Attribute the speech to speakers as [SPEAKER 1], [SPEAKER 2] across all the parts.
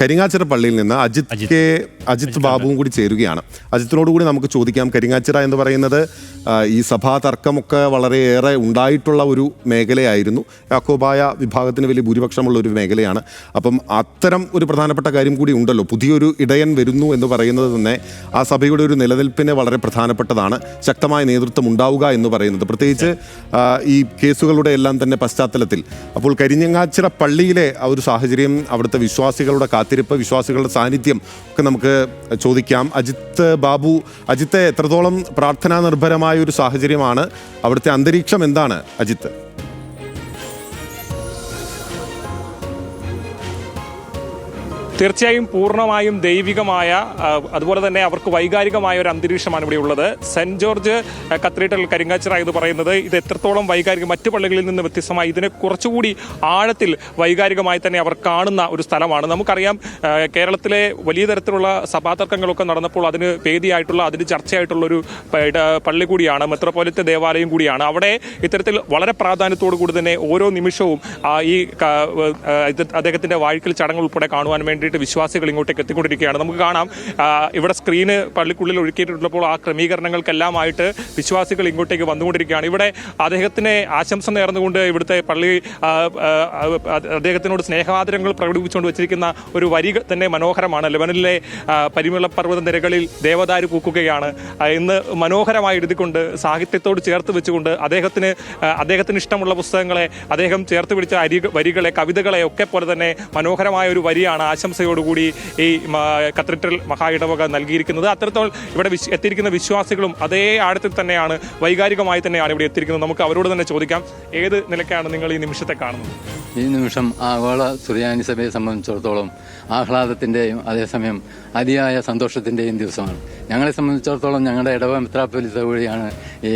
[SPEAKER 1] കരിങ്ങാച്ചിറ പള്ളിയിൽ നിന്ന് അജിത് കെ അജിത് ബാബുവും കൂടി ചേരുകയാണ്. അജിത്തിനോട് കൂടി നമുക്ക് ചോദിക്കാം കരിങ്ങാച്ചിറ എന്ന് പറയുന്നത് ഈ സഭാ തർക്കമൊക്കെ വളരെയേറെ ഉണ്ടായിട്ടുള്ള ഒരു മേഖലയായിരുന്നു. യാക്കോബായ വിഭാഗത്തിന് വലിയ ഭൂരിപക്ഷമുള്ള ഒരു മേഖലയാണ്. അപ്പം അത്തരം ഒരു പ്രധാനപ്പെട്ട കാര്യം കൂടി ഉണ്ടല്ലോ. പുതിയൊരു ഇടയൻ വരുന്നു എന്ന് പറയുന്നത് തന്നെ ആ സഭയുടെ ഒരു നിലനിൽപ്പിന് വളരെ പ്രധാനപ്പെട്ടതാണ്. ശക്തമായ നേതൃത്വം ഉണ്ടാവുക എന്ന് പറയുന്നത്. പ്രത്യേകിച്ച് ഈ കേസുകളുടെ എല്ലാം തന്നെ പശ്ചാത്തലത്തിൽ. അപ്പോൾ കരിഞ്ഞങ്ങാച്ചിറ പള്ളിയിലെ ആ ഒരു സാഹചര്യം അവിടുത്തെ വിശ്വാസികളുടെ കാത്തിരിപ്പ് വിശ്വാസികളുടെ സാന്നിധ്യം ഒക്കെ നമുക്ക് ചോദിക്കാം. അജിത്ത് ബാബു അജിത്തെ എത്രത്തോളം പ്രാർത്ഥനാ നിർഭരമായ ഒരു സാഹചര്യമാണ്. അവിടുത്തെ അന്തരീക്ഷം എന്താണ് അജിത്ത്?
[SPEAKER 2] തീർച്ചയായും പൂർണമായും ദൈവികമായ അതുപോലെ തന്നെ അവർക്ക് വൈകാരികമായ ഒരു അന്തരീക്ഷമാണ് ഇവിടെ ഉള്ളത്. സെന്റ് ജോർജ് കത്തീഡ്രൽ കരിങ്ങാച്ചിറ എന്ന് പറയുന്നത് ഇത് എത്രത്തോളം വൈകാരിക മറ്റു പള്ളികളിൽ നിന്ന് വ്യത്യസ്തമായി ഇതിനെ കുറച്ചുകൂടി ആഴത്തിൽ വൈകാരികമായി തന്നെ അവർ കാണുന്ന ഒരു സ്ഥലമാണ്. നമുക്കറിയാം കേരളത്തിലെ വലിയ തരത്തിലുള്ള സഭാതർക്കങ്ങളൊക്കെ നടന്നപ്പോൾ അതിന് വേദിയായിട്ടുള്ള അതിന് ചർച്ചയായിട്ടുള്ള ഒരു പള്ളി കൂടിയാണ് മെത്രോപൊലിത്ത ദേവാലയം കൂടിയാണ്. അവിടെ ഇത്തരത്തിൽ വളരെ പ്രാധാന്യത്തോടു കൂടി തന്നെ ഓരോ നിമിഷവും ഈ അദ്ദേഹത്തിന്റെ ചടങ്ങുകൾ വാഴ്ക്കൽ ചടങ്ങ് ഉൾപ്പെടെ കാണുവാൻ വേണ്ടിയിട്ട് വിശ്വാസികൾ ഇങ്ങോട്ടേക്ക് എത്തിക്കൊണ്ടിരിക്കുകയാണ്. നമുക്ക് കാണാം ഇവിടെ സ്ക്രീന് പള്ളിക്കുള്ളിൽ ഒഴുക്കിയിട്ടുള്ളപ്പോൾ ആ ക്രമീകരണങ്ങൾക്കെല്ലാമായിട്ട് വിശ്വാസികൾ ഇങ്ങോട്ടേക്ക് വന്നുകൊണ്ടിരിക്കുകയാണ്. ഇവിടെ അദ്ദേഹത്തിനെ ആശംസ നേർന്നുകൊണ്ട് ഇവിടുത്തെ പള്ളി അദ്ദേഹത്തിനോട് സ്നേഹാദരങ്ങൾ പ്രകടിപ്പിച്ചുകൊണ്ട് വെച്ചിരിക്കുന്ന ഒരു വരി തന്നെ മനോഹരമാണ്. ലെബനിലെ ആ, പരിമള പർവത നിരകളിൽ ദേവദാരു പൂക്കുകയാണ്. ഇന്ന് മനോഹരമായി എഴുതിക്കൊണ്ട് സാഹിത്യത്തോട് ചേർത്ത് വെച്ചുകൊണ്ട് അദ്ദേഹത്തിന് അദ്ദേഹത്തിന് ഇഷ്ടമുള്ള പുസ്തകങ്ങളെ അദ്ദേഹം ചേർത്ത് പിടിച്ച അരി വരികളെ കവിതകളെ ഒക്കെ പോലെ തന്നെ മനോഹരമായ ഒരു വരിയാണ് ആശംസയോടുകൂടി ഈ കത്തീഡ്രൽ മഹാ ഇടവക നൽകിയിരിക്കുന്നത്. അത്രത്തോളം ഇവിടെ എത്തിയിരിക്കുന്ന വിശ്വാസികളും അതേ ആഴത്തിൽ തന്നെയാണ് വൈകാരികമായി തന്നെയാണ് ഇവിടെ എത്തിയിരിക്കുന്നത്. നമുക്ക് അവരോട് തന്നെ ചോദിക്കാം ഏത് നിലയ്ക്കാണ് നിങ്ങൾ ഈ നിമിഷത്തെ കാണുന്നത്?
[SPEAKER 3] ഈ നിമിഷം ആഗോള സുറിയാനി സഭയെ സംബന്ധിച്ചിടത്തോളം ആഹ്ലാദത്തിന്റെയും അതേസമയം അതിയായ സന്തോഷത്തിന്റെയും ദിവസമാണ്. ഞങ്ങളെ സംബന്ധിച്ചിടത്തോളം ഞങ്ങളുടെ ഇടവ മിത്രാപ്പൊലിത വഴിയാണ് ഈ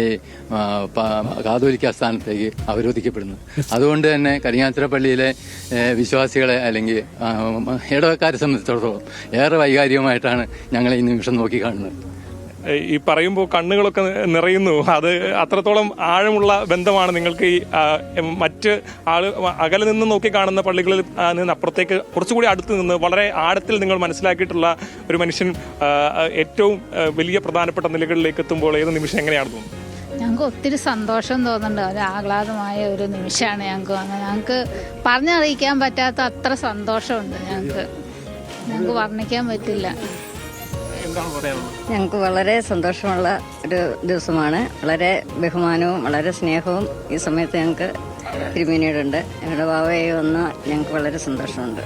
[SPEAKER 3] കാതോലിക്ക സ്ഥാനത്തേക്ക് അവരോധിക്കപ്പെടുന്നത്. അതുകൊണ്ട് തന്നെ കരിങ്ങാച്ചിറപ്പള്ളിയിലെ വിശ്വാസികളെ അല്ലെങ്കിൽ ഇടവക്കാരെ സംബന്ധിച്ചിടത്തോളം ഏറെ വൈകാരികമായിട്ടാണ് ഞങ്ങളെ ഈ നിമിഷം നോക്കി കാണുന്നത്
[SPEAKER 2] ഈ പറയുമ്പോൾ കണ്ണുകളൊക്കെ നിറയുന്നു. അത് അത്രത്തോളം ആഴമുള്ള ബന്ധമാണ് നിങ്ങൾക്ക് ഈ മറ്റ് ആൾ അകലെ നിന്ന് നോക്കി കാണുന്ന പള്ളികളിൽ നിന്ന് അപ്പുറത്തേക്ക് കുറച്ചുകൂടി അടുത്ത് നിന്ന് വളരെ ആഴത്തിൽ നിങ്ങൾ മനസ്സിലാക്കിയിട്ടുള്ള ഒരു മനുഷ്യൻ ഏറ്റവും വലിയ പ്രധാനപ്പെട്ട നിലകളിലേക്ക് എത്തുമ്പോൾ ഏത് നിമിഷം എങ്ങനെയാണ് തോന്നുന്നത്?
[SPEAKER 4] ഞങ്ങൾക്ക് ഒത്തിരി സന്തോഷം തോന്നുന്നുണ്ട്. ഒരു ആഹ്ലാദമായ ഒരു നിമിഷമാണ് ഞങ്ങൾക്ക് വന്നത്. ഞങ്ങൾക്ക് പറഞ്ഞറിയിക്കാൻ പറ്റാത്ത അത്ര സന്തോഷമുണ്ട് ഞങ്ങൾക്ക് ഞങ്ങൾക്ക് വർണിക്കാൻ പറ്റില്ല.
[SPEAKER 5] ഞങ്ങൾക്ക് വളരെ സന്തോഷമുള്ള ഒരു ദിവസമാണ്. വളരെ ബഹുമാനവും വളരെ സ്നേഹവും ഈ സമയത്ത് ഞങ്ങൾക്ക് തിരുമേനിയോടുണ്ട് ഞങ്ങളുടെ ബാവയെ വന്ന് ഞങ്ങൾക്ക് വളരെ സന്തോഷമുണ്ട്.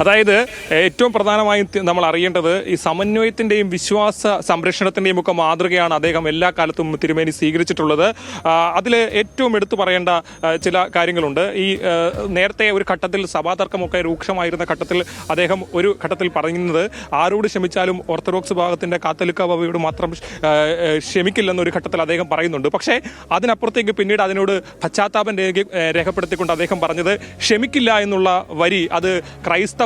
[SPEAKER 2] അതായത് ഏറ്റവും പ്രധാനമായും നമ്മൾ അറിയേണ്ടത് ഈ സമന്വയത്തിന്റെയും വിശ്വാസ സംരക്ഷണത്തിന്റെയും ഒക്കെ മാതൃകയാണ് അദ്ദേഹം എല്ലാ കാലത്തും തിരുമേനി സ്വീകരിച്ചിട്ടുള്ളത്. അതിൽ ഏറ്റവും എടുത്തു പറയേണ്ട ചില കാര്യങ്ങളുണ്ട്. ഈ നേരത്തെ ഒരു ഘട്ടത്തിൽ സഭാതർക്കമൊക്കെ രൂക്ഷമായിരുന്ന ഘട്ടത്തിൽ അദ്ദേഹം ഒരു ഘട്ടത്തിൽ പറയുന്നത് ആരോട് ക്ഷമിച്ചാലും ഓർത്തഡോക്സ് ഭാഗത്തിന്റെ കാത്തലിക്ക ബാബയോട് മാത്രം ക്ഷമിക്കില്ലെന്നൊരു ഘട്ടത്തിൽ അദ്ദേഹം പറയുന്നുണ്ട്. പക്ഷേ അതിനപ്പുറത്തേക്ക് പിന്നീട് അതിനോട് പശ്ചാത്താപം രേഖ- രേഖപ്പെടുത്തിക്കൊണ്ട് അദ്ദേഹം പറഞ്ഞത് ക്ഷമിക്കില്ല എന്നുള്ള വരി അത്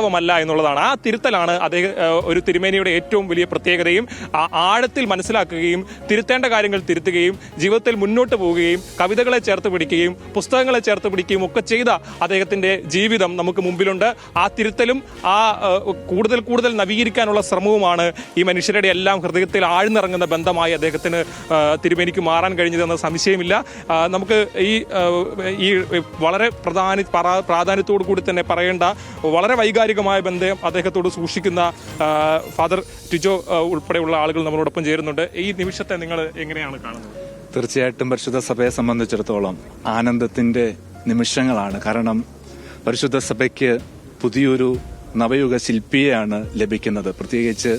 [SPEAKER 2] ക്രൈസ്തവമല്ല എന്നുള്ളതാണ്. ആ തിരുത്തലാണ് അദ്ദേഹം ഒരു തിരുമേനിയുടെ ഏറ്റവും വലിയ പ്രത്യേകതയും. ആ ആഴത്തിൽ മനസ്സിലാക്കുകയും തിരുത്തേണ്ട കാര്യങ്ങൾ തിരുത്തുകയും ജീവിതത്തിൽ മുന്നോട്ട് പോവുകയും കവിതകളെ ചേർത്ത് പിടിക്കുകയും പുസ്തകങ്ങളെ ചേർത്ത് പിടിക്കുകയും ഒക്കെ ചെയ്ത അദ്ദേഹത്തിന്റെ ജീവിതം നമുക്ക് മുമ്പിലുണ്ട്. ആ തിരുത്തലും ആ കൂടുതൽ കൂടുതൽ നവീകരിക്കാനുള്ള ശ്രമവുമാണ് ഈ മനുഷ്യരുടെ എല്ലാം ഹൃദയത്തിൽ ആഴ്ന്നിറങ്ങുന്ന ബന്ധമായി അദ്ദേഹത്തിന് തിരുമേനിക്ക് മാറാൻ കഴിഞ്ഞതെന്ന് സംശയമില്ല. നമുക്ക് ഈ ഈ വളരെ പ്രധാന പ്രാധാന്യത്തോടു കൂടി തന്നെ പറയേണ്ട വളരെ വൈകാരികമായ ബന്ധം അദ്ദേഹത്തോട് സൂക്ഷിക്കുന്ന ഫാദർ ടിജോ ഉൾപ്പെടെയുള്ള ആളുകൾ നമ്മളോടൊപ്പം ചേരുന്നുണ്ട്. ഈ നിമിഷത്തെ നിങ്ങൾ എങ്ങനെയാണ് കാണുന്നത്?
[SPEAKER 6] തീർച്ചയായിട്ടും പരിശുദ്ധ സഭയെ സംബന്ധിച്ചിടത്തോളം ആനന്ദത്തിന്റെ നിമിഷങ്ങളാണ്. കാരണം പരിശുദ്ധ സഭയ്ക്ക് പുതിയൊരു നവയുഗ ശില്പിയെയാണ് ലഭിക്കുന്നത്. പ്രത്യേകിച്ച്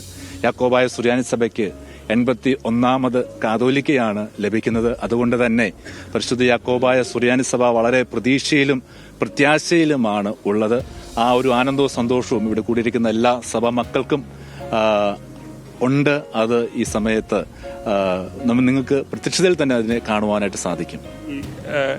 [SPEAKER 6] യാക്കോബായ സുറിയാനി സഭയ്ക്ക് എൺപത്തി ഒന്നാമത് കാതോലിക്കയാണ് ലഭിക്കുന്നത്. അതുകൊണ്ട് തന്നെ പരിശുദ്ധ യാക്കോബായ സുറിയാനി സഭ വളരെ പ്രതീക്ഷയിലും പ്രത്യാശയിലുമാണ് ഉള്ളത്. ആ ഒരു ആനന്ദവും സന്തോഷവും ഇവിടെ കൂടിയിരിക്കുന്ന എല്ലാ സഭാ മക്കൾക്കും ഉണ്ട്. അത് ഈ സമയത്ത് നമ്മൾ നമ്മ നിങ്ങൾക്ക് പ്രത്യക്ഷതയിൽ തന്നെ അതിനെ കാണുവാനായിട്ട് സാധിക്കും.
[SPEAKER 2] ഈ ഏഹ്,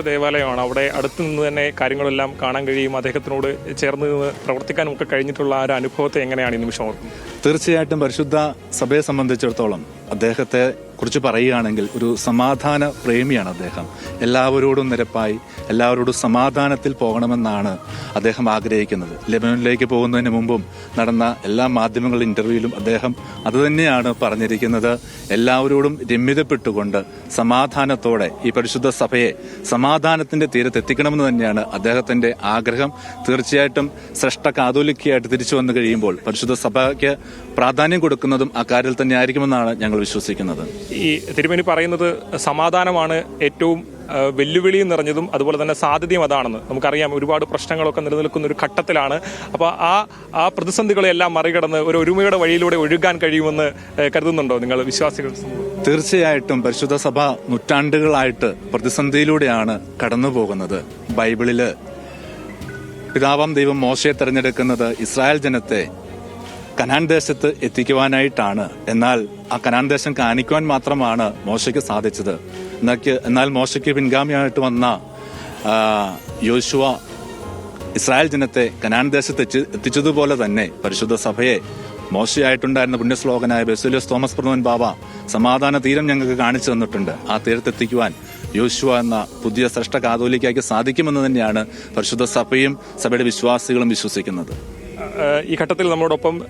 [SPEAKER 2] ദേവാലയമാണ്. അവിടെ അടുത്തു നിന്ന് തന്നെ കാര്യങ്ങളെല്ലാം കാണാൻ കഴിയും. അദ്ദേഹത്തിനോട് ചേർന്ന് നിന്ന് പ്രവർത്തിക്കാനും ഒക്കെ കഴിഞ്ഞിട്ടുള്ള ആ ഒരു അനുഭവത്തെ എങ്ങനെയാണ് ഈ നിമിഷം ഓർക്കുന്നത്?
[SPEAKER 6] തീർച്ചയായിട്ടും പരിശുദ്ധ സഭയെ സംബന്ധിച്ചിടത്തോളം അദ്ദേഹത്തെ കുറിച്ച് പറയുകയാണെങ്കിൽ ഒരു സമാധാന പ്രേമിയാണ് അദ്ദേഹം. എല്ലാവരോടും നിരപ്പായി എല്ലാവരോടും സമാധാനത്തിൽ പോകണമെന്നാണ് അദ്ദേഹം ആഗ്രഹിക്കുന്നത്. ലെബനോനിലേക്ക് പോകുന്നതിന് മുമ്പും നടന്ന എല്ലാ മാധ്യമങ്ങളുടെ ഇന്റർവ്യൂവിലും അദ്ദേഹം അതുതന്നെയാണ് പറഞ്ഞിരിക്കുന്നത്. എല്ലാവരോടും രമ്യതപ്പെട്ടുകൊണ്ട് സമാധാനത്തോടെ ഈ പരിശുദ്ധ സഭയെ സമാധാനത്തിന്റെ തീരത്ത് എത്തിക്കണമെന്ന് തന്നെയാണ് അദ്ദേഹത്തിന്റെ ആഗ്രഹം. തീർച്ചയായിട്ടും ശ്രേഷ്ഠ കാതോലിക്കയായിട്ട് തിരിച്ചു വന്നു കഴിയുമ്പോൾ പരിശുദ്ധ സഭയ്ക്ക് പ്രാധാന്യം കൊടുക്കുന്നതും അക്കാര്യത്തിൽ തന്നെ ആയിരിക്കുമെന്നാണ് ഞങ്ങൾ വിശ്വസിക്കുന്നത്.
[SPEAKER 2] ഈ തിരുമേനി പറയുന്നത് സമാധാനമാണ് ഏറ്റവും വെല്ലുവിളി നിറഞ്ഞതും അതുപോലെ തന്നെ സാധ്യതയും അതാണെന്ന് നമുക്കറിയാം. ഒരുപാട് പ്രശ്നങ്ങളൊക്കെ നിലനിൽക്കുന്ന ഒരു ഘട്ടത്തിലാണ്. അപ്പോൾ ആ ആ പ്രതിസന്ധികളെല്ലാം മറികടന്ന് ഒരു ഒരുമയുടെ വഴിയിലൂടെ ഒഴുകാൻ കഴിയുമെന്ന് കരുതുന്നുണ്ടോ നിങ്ങൾ വിശ്വാസികൾ?
[SPEAKER 6] തീർച്ചയായിട്ടും പരിശുദ്ധ സഭ നൂറ്റാണ്ടുകളായിട്ട് പ്രതിസന്ധിയിലൂടെയാണ് കടന്നു പോകുന്നത് ബൈബിളിൽ പിതാവാം ദൈവം മോശയെ തെരഞ്ഞെടുക്കുന്നത് ഇസ്രായേൽ ജനത്തെ കനാൻ ദേശത്ത് എത്തിക്കുവാനായിട്ടാണ്. എന്നാൽ ആ കനാൻ ദേശം കാണിക്കുവാൻ മാത്രമാണ് മോശയ്ക്ക് സാധിച്ചത്. എന്നാൽ മോശയ്ക്ക് പിൻഗാമിയായിട്ട് വന്ന യോശുവ ഇസ്രായേൽ ജനത്തെ കനാൻ ദേശത്ത് എത്തി- എത്തിച്ചതുപോലെ തന്നെ പരിശുദ്ധ സഭയെ മോശയായിട്ടുണ്ടായിരുന്ന പുണ്യശ്ലോകനായ ബസുലിയസ് തോമസ് പ്രമോൻ ബാബ സമാധാന തീരം ഞങ്ങൾക്ക് കാണിച്ചു തന്നിട്ടുണ്ട്. ആ തീരത്തെത്തിക്കുവാൻ യോശുവ എന്ന പുതിയ ശ്രേഷ്ഠ കാതോലിക്കായ്ക്ക് സാധിക്കുമെന്ന് തന്നെയാണ് പരിശുദ്ധ സഭയും സഭയുടെ വിശ്വാസികളും വിശ്വസിക്കുന്നത്.
[SPEAKER 2] ഈ ഘട്ടത്തിൽ നമ്മളോടൊപ്പം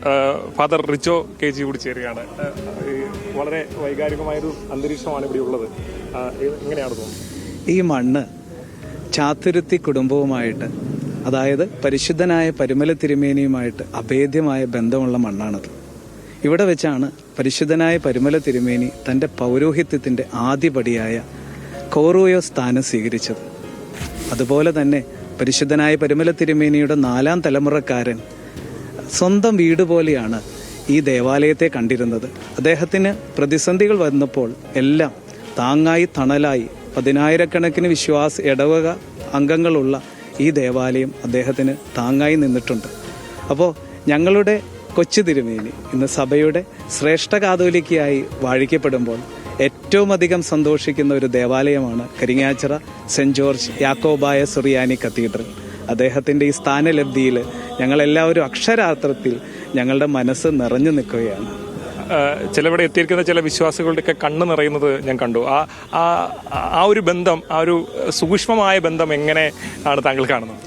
[SPEAKER 2] ഫാദർ റിച്ചോ കെ ജി കൂടി ചേരുകയാണ്. വളരെ വൈകാരികമായൊരു അന്തരീക്ഷമാണ് ഇവിടെ ഉള്ളത്. എങ്ങനെയാണ് തോന്നുന്നത്?
[SPEAKER 7] ഈ മണ്ണ് ചാത്തുരുത്തി കുടുംബവുമായിട്ട് അതായത് പരിശുദ്ധനായ പരിമല തിരുമേനിയുമായിട്ട് അഭേദ്യമായ ബന്ധമുള്ള മണ്ണാണത്. ഇവിടെ വെച്ചാണ് പരിശുദ്ധനായ പരിമല തിരുമേനി തന്റെ പൗരോഹിത്യത്തിന്റെ ആദ്യപടിയായ കോറൂയോ സ്ഥാനം സ്വീകരിച്ചത്. അതുപോലെ തന്നെ പരിശുദ്ധനായ പരിമല തിരുമേനിയുടെ നാലാം തലമുറക്കാരൻ സ്വന്തം വീട് പോലെയാണ് ഈ ദേവാലയത്തെ കണ്ടിരുന്നത്. അദ്ദേഹത്തിന് പ്രതിസന്ധികൾ വന്നപ്പോൾ എല്ലാം താങ്ങായി തണലായി. പതിനായിരക്കണക്കിന് വിശ്വാസ ഇടവക അംഗങ്ങളുള്ള ഈ ദേവാലയം അദ്ദേഹത്തിന് താങ്ങായി നിന്നിട്ടുണ്ട്. അപ്പോൾ ഞങ്ങളുടെ കൊച്ചു തിരുമേനി ഇന്ന് സഭയുടെ ശ്രേഷ്ഠ കാതോലിക്കയായി വാഴിക്കപ്പെടുമ്പോൾ ഏറ്റവും അധികം സന്തോഷിക്കുന്ന ഒരു ദേവാലയമാണ് Karingachira saint George Yakobaya Suriyani cathedral. അദ്ദേഹത്തിന്റെ ഈ സ്ഥാനലബ്ധിയിൽ ഞങ്ങളെല്ലാവരും അക്ഷരാർത്ഥത്തിൽ ഞങ്ങളുടെ മനസ്സ് നിറഞ്ഞു നിൽക്കുകയാണ്.
[SPEAKER 2] ചിലവിടെ എത്തിയിരിക്കുന്ന ചില വിശ്വാസികളുടെയൊക്കെ കണ്ണ് നിറയുന്നത് ഞാൻ കണ്ടു. ആ ആ ഒരു ബന്ധം ആ ഒരു സൂക്ഷ്മമായ ബന്ധം എങ്ങനെ ആണ് താങ്കൾ കാണുന്നത്?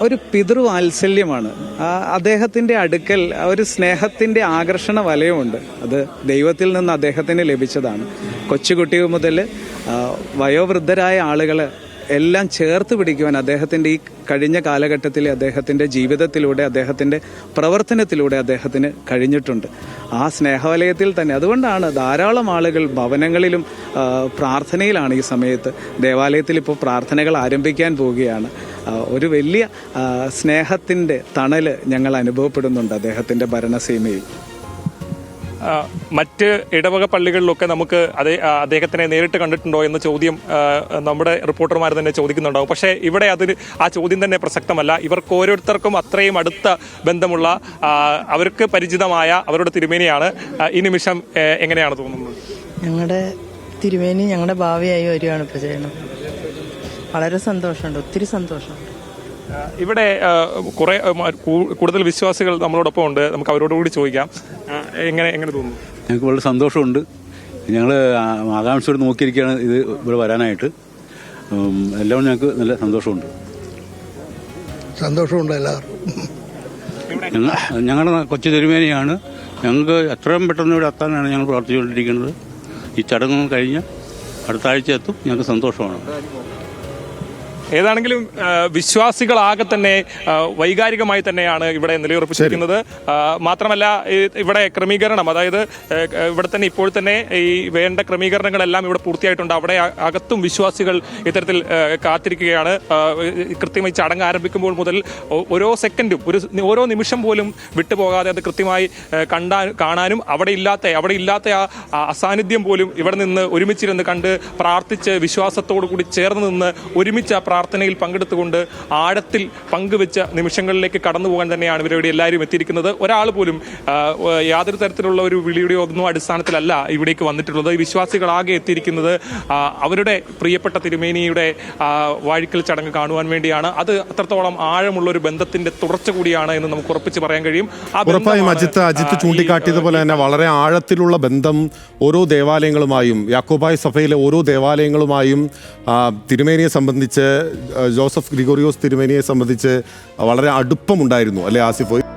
[SPEAKER 7] ഒരു പിതൃവാത്സല്യമാണ് ആ അദ്ദേഹത്തിന്റെ അടുക്കൽ ഒരു സ്നേഹത്തിന്റെ ആകർഷണ വലയമുണ്ട്. അത് ദൈവത്തിൽ നിന്ന് അദ്ദേഹത്തിന് ലഭിച്ചതാണ്. കൊച്ചുകുട്ടി മുതൽ വയോവൃദ്ധരായ ആളുകൾ എല്ലാം ചേർത്ത് പിടിക്കുവാൻ അദ്ദേഹത്തിന്റെ ഈ കഴിഞ്ഞ കാലഘട്ടത്തിൽ അദ്ദേഹത്തിന്റെ ജീവിതത്തിലൂടെ അദ്ദേഹത്തിന്റെ പ്രവർത്തനത്തിലൂടെ അദ്ദേഹത്തിന് കഴിഞ്ഞിട്ടുണ്ട്. ആ സ്നേഹവലയത്തിൽ തന്നെ. അതുകൊണ്ടാണ് ധാരാളം ആളുകൾ ഭവനങ്ങളിലും പ്രാർത്ഥനയിലാണ് ഈ സമയത്ത്. ദേവാലയത്തിൽ ഇപ്പോൾ പ്രാർത്ഥനകൾ ആരംഭിക്കാൻ പോവുകയാണ്. ഒരു വലിയ സ്നേഹത്തിന്റെ തണൽ ഞങ്ങൾ അനുഭവപ്പെടുന്നുണ്ട് അദ്ദേഹത്തിന്റെ ഭരണസീമയിൽ.
[SPEAKER 2] മറ്റ് ഇടവക പള്ളികളിലൊക്കെ നമുക്ക് അതേ അദ്ദേഹത്തിനെ നേരിട്ട് കണ്ടിട്ടുണ്ടോ എന്ന ചോദ്യം നമ്മുടെ റിപ്പോർട്ടർമാർ തന്നെ ചോദിക്കുന്നുണ്ടാവും. പക്ഷേ ഇവിടെ അതിന് ആ ചോദ്യം തന്നെ പ്രസക്തമല്ല. ഇവർക്ക് ഓരോരുത്തർക്കും അത്രയും അടുത്ത ബന്ധമുള്ള അവർക്ക് പരിചിതമായ അവരുടെ തിരുമേനിയാണ്. ഈ നിമിഷം എങ്ങനെയാണ് തോന്നുന്നത്?
[SPEAKER 8] ഞങ്ങളുടെ തിരുമേനി ഞങ്ങളുടെ ഭാവിയായി വരികയാണ് ഇപ്പോൾ ചെയ്യണം വളരെ സന്തോഷമുണ്ട് ഒത്തിരി സന്തോഷമുണ്ട്.
[SPEAKER 2] ഇവിടെ കുറെ കൂടുതൽ വിശ്വാസികൾ നമ്മളോടൊപ്പം ഉണ്ട്. നമുക്ക് അവരോട് കൂടി ചോദിക്കാം. എങ്ങനെ എങ്ങനെ തോന്നുന്നു?
[SPEAKER 9] ഞങ്ങൾക്ക് വളരെ സന്തോഷമുണ്ട്. ഞങ്ങൾ ആകാംക്ഷയോട് നോക്കിയിരിക്കുകയാണ് ഇത് ഇവിടെ വരാനായിട്ട്. എല്ലാം ഞങ്ങൾക്ക് നല്ല സന്തോഷമുണ്ട്.
[SPEAKER 10] സന്തോഷമുണ്ട് എല്ലാവർക്കും.
[SPEAKER 9] ഞങ്ങളുടെ കൊച്ചു തിരുമേനിയാണ്. ഞങ്ങൾക്ക് എത്രയും പെട്ടെന്ന് ഇവിടെ എത്താനാണ് ഞങ്ങൾ പ്രാർത്ഥിച്ചുകൊണ്ടിരിക്കുന്നത്. ഈ ചടങ്ങ് കഴിഞ്ഞ് അടുത്ത ആഴ്ച എത്തും. ഞങ്ങൾക്ക് സന്തോഷമാണ്.
[SPEAKER 2] ഏതാണെങ്കിലും വിശ്വാസികളാകെ തന്നെ വൈകാരികമായി തന്നെയാണ് ഇവിടെ നിലയുറപ്പിച്ചിരിക്കുന്നത്. മാത്രമല്ല ഇവിടെ ക്രമീകരണം അതായത് ഇവിടെ തന്നെ ഇപ്പോൾ തന്നെ ഈ വേണ്ട ക്രമീകരണങ്ങളെല്ലാം ഇവിടെ പൂർത്തിയായിട്ടുണ്ട്. അവിടെ അകത്തും വിശ്വാസികൾ ഇത്തരത്തിൽ കാത്തിരിക്കുകയാണ്. കൃത്യമായി ചടങ്ങ് ആരംഭിക്കുമ്പോൾ മുതൽ ഓരോ സെക്കൻഡും ഒരു ഓരോ നിമിഷം പോലും വിട്ടുപോകാതെ അത് കൃത്യമായി കണ്ടാ കാണാനും അവിടെ ഇല്ലാത്ത അവിടെ ഇല്ലാത്ത ആ ആ അസാന്നിധ്യം പോലും ഇവിടെ നിന്ന് ഒരുമിച്ചിരുന്ന് കണ്ട് പ്രാർത്ഥിച്ച് വിശ്വാസത്തോടു കൂടി ചേർന്ന് നിന്ന് ഒരുമിച്ച് ആ പ്രാർത്ഥനയിൽ പങ്കെടുത്തുകൊണ്ട് ആഴത്തിൽ പങ്കുവെച്ച നിമിഷങ്ങളിലേക്ക് കടന്നു പോകാൻ തന്നെയാണ് ഇവരിവിടെ എല്ലാവരും എത്തിയിരിക്കുന്നത്. ഒരാൾ പോലും യാതൊരു തരത്തിലുള്ള ഒരു വിളിയുടെയോ ഒന്നും അടിസ്ഥാനത്തിലല്ല ഇവിടേക്ക് വന്നിട്ടുള്ളത്. വിശ്വാസികളാകെ എത്തിയിരിക്കുന്നത് അവരുടെ പ്രിയപ്പെട്ട തിരുമേനിയുടെ വാഴിക്കൽ ചടങ്ങ് കാണുവാൻ വേണ്ടിയാണ്. അത് അത്രത്തോളം ആഴമുള്ള ഒരു ബന്ധത്തിന്റെ തുടർച്ച കൂടിയാണ് എന്ന് നമുക്ക് ഉറപ്പിച്ച് പറയാൻ കഴിയും.
[SPEAKER 1] ഉറപ്പായും അജിത്ത് അജിത്ത് ചൂണ്ടിക്കാട്ടിയതുപോലെ തന്നെ വളരെ ആഴത്തിലുള്ള ബന്ധം ഓരോ ദേവാലയങ്ങളുമായും യാക്കോബായ സഭയിലെ ഓരോ ദേവാലയങ്ങളുമായും തിരുമേനിയെ സംബന്ധിച്ച് ജോസഫ് ഗ്രിഗോറിയോസ് തിരുമേനിയെ സംബന്ധിച്ച് വളരെ അടുപ്പമുണ്ടായിരുന്നു അല്ലെ ആസിഫ്?